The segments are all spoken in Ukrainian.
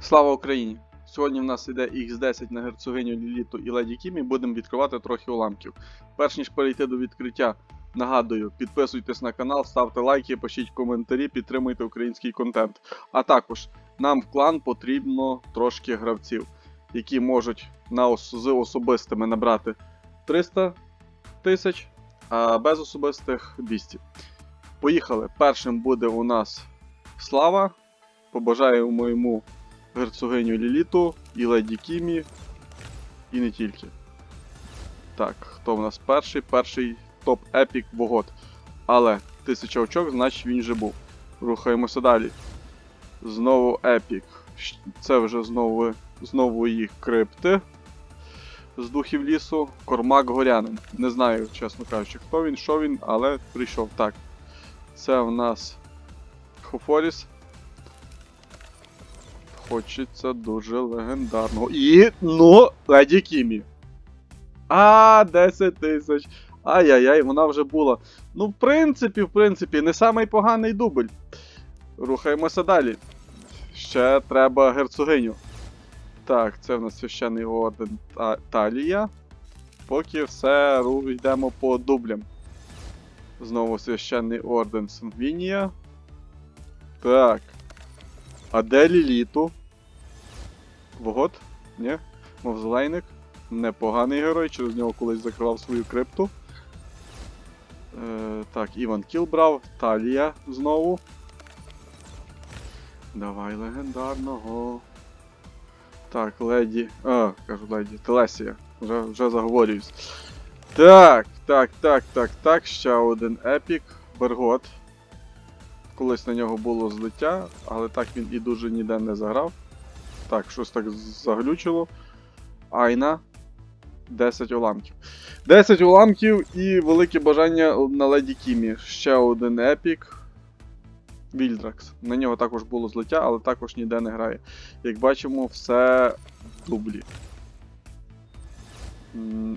Слава Україні! Сьогодні в нас іде X10 на герцогиню Ліліту і Леді Кімі. Будемо відкривати трохи уламків. Перш ніж перейти до відкриття, нагадую, підписуйтесь на канал, ставте лайки, пишіть коментарі, підтримуйте український контент. А також нам в клан потрібно трошки гравців, які можуть на ос- з особистими набрати 300 тисяч, а без особистих 200. Поїхали. Першим буде у нас Слава. Побажаємо йому герцогиню Ліліту і Леді Кімі, і не тільки. Так, хто в нас перший? Перший топ епік Богот. Але 1000 очок, значить він же був. Рухаємося далі. Знову епік. Це вже знову, знову їх крипти. З духів лісу. Кормак Горянин. Не знаю, чесно кажучи, хто він, що він, але прийшов. Так. Це в нас Хофоріс. Хочеться дуже легендарного. І, ну, Леді Кімі. А, 10 тисяч. Ай-яй-яй, вона вже була. Ну, в принципі, в принципі, не самий поганий дубль. Рухаємося далі. Ще треба герцогиню. Так, це в нас священний орден Та- Талія. Поки все йдемо по дублям. Знову священний орден Сангвінія. Так. А де Ліліту? Вогот? Ні? Мавзолейник. Непоганий герой, через нього колись закривав свою крипту. Е, так, Іван Кіл брав. Талія знову. Давай легендарного. Так, леді. А, кажу леді. Телесія. Вже, вже заговорююсь. Так, так, так, так, так. Ще один епік. Бергот. Колись на нього було злиття, але так він і дуже ніде не заграв. Так, щось так заглючило. Айна. 10 уламків. 10 уламків і велике бажання на Леді Кімі. Ще один епік. Вільдракс. На нього також було злиття, але також ніде не грає. Як бачимо, все в дублі.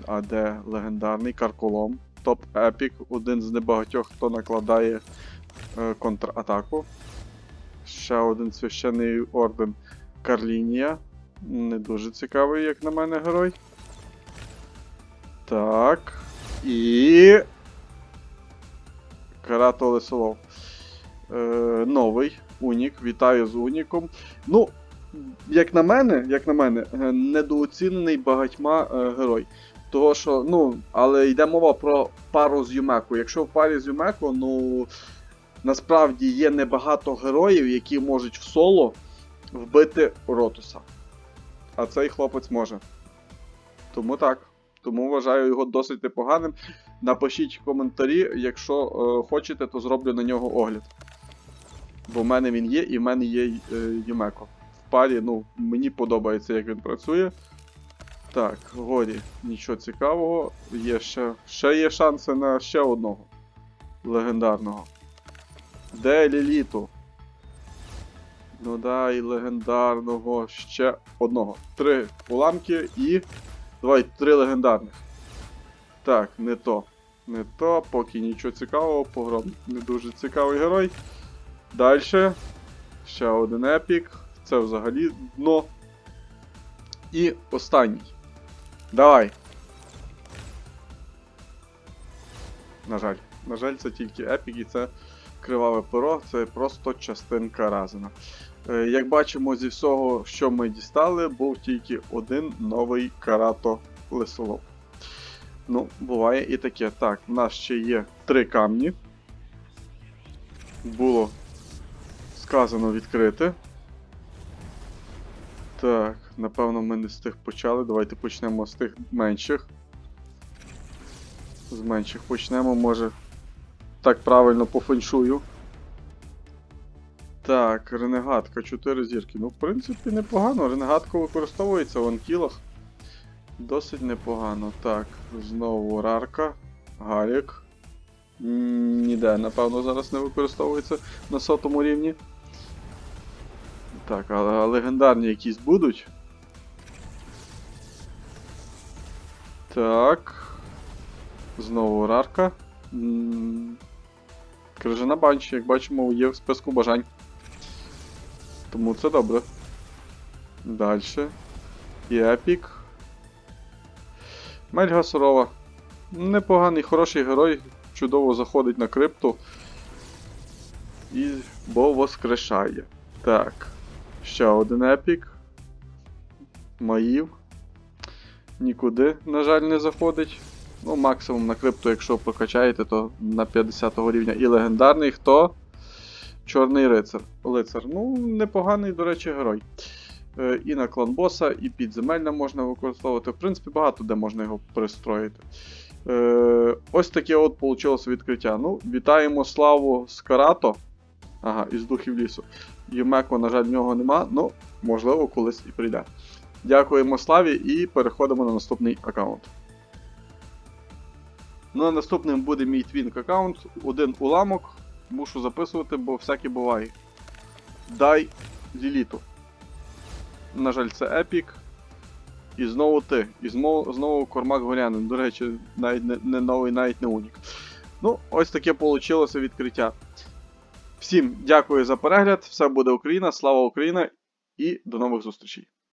А де легендарний Карколом. Топ епік. Один з небагатьох, хто накладає е, контратаку. Ще один священний орден Карлінія. Не дуже цікавий, як на мене, герой. Так. І. Карато Лесолов. Е, новий Унік. Вітаю з Уніком. Ну, як на мене, як на мене, е, недооцінений багатьма е, герой. Того що, ну, але йде мова про пару з Юмеко. Якщо в парі з Юмеко, ну. Насправді є небагато героїв, які можуть в соло вбити Ротуса. А цей хлопець може. Тому так. Тому вважаю його досить непоганим. Напишіть коментарі, якщо е, хочете, то зроблю на нього огляд. Бо в мене він є, і в мене є е, Юмеко. В парі, ну, мені подобається, як він працює. Так, горі, нічого цікавого. Є ще, ще є шанси на ще одного легендарного. Де Ліліту? Ну да, і легендарного ще одного. Три уламки і. Давай, три легендарних. Так, не то. Не то, поки нічого цікавого, погром не дуже цікавий герой. Далі. Ще один епік. Це взагалі дно. І останній. Давай. На жаль. На жаль, це тільки епік і це криваве перо, це просто частинка Разена. Е, Як бачимо, зі всього, що ми дістали, був тільки один новий карато лисолов. Ну, буває і таке. Так, в нас ще є три камні. Було сказано відкрити. Так, напевно, ми не з тих почали. Давайте почнемо з тих менших. З менших почнемо, може. Так правильно по феншую. Так, ренегатка 4 зірки. Ну, в принципі, непогано. Ренегатка використовується в анкілах. Досить непогано. Так, знову рарка. Гарік. Ніде, напевно, зараз не використовується на сотому рівні. Так, а легендарні якісь будуть. Так. Знову рарка. Крижана банші, як бачимо, є в списку бажань. Тому це добре. Далі. І епік. Мельга Сурова. Непоганий, хороший герой. Чудово заходить на крипту. І бо воскрешає. Так. Ще один епік. Маїв. Нікуди, на жаль, не заходить. Ну, максимум на крипту, якщо прокачаєте, то на 50 рівня. І легендарний хто? Чорний рицар. Лицар. Ну, непоганий, до речі, герой. Е, І на клан боса, і підземельна можна використовувати. В принципі, багато де можна його пристроїти. Е, Ось таке от вийшло відкриття. Ну, вітаємо славу з Карато. Ага, із духів лісу. Юмеко, на жаль, в нього нема, ну, можливо, колись і прийде. Дякуємо Славі і переходимо на наступний аккаунт. Ну, а наступним буде мій твінк аккаунт. Один уламок. Мушу записувати, бо всяке буває. Дай Ліліту. На жаль, це епік. І знову ти. І знову, знову Кормак Горянин. До речі, навіть не, не новий, навіть не унік. Ну, ось таке вийшло відкриття. Всім дякую за перегляд. Все буде Україна, слава Україна і до нових зустрічей.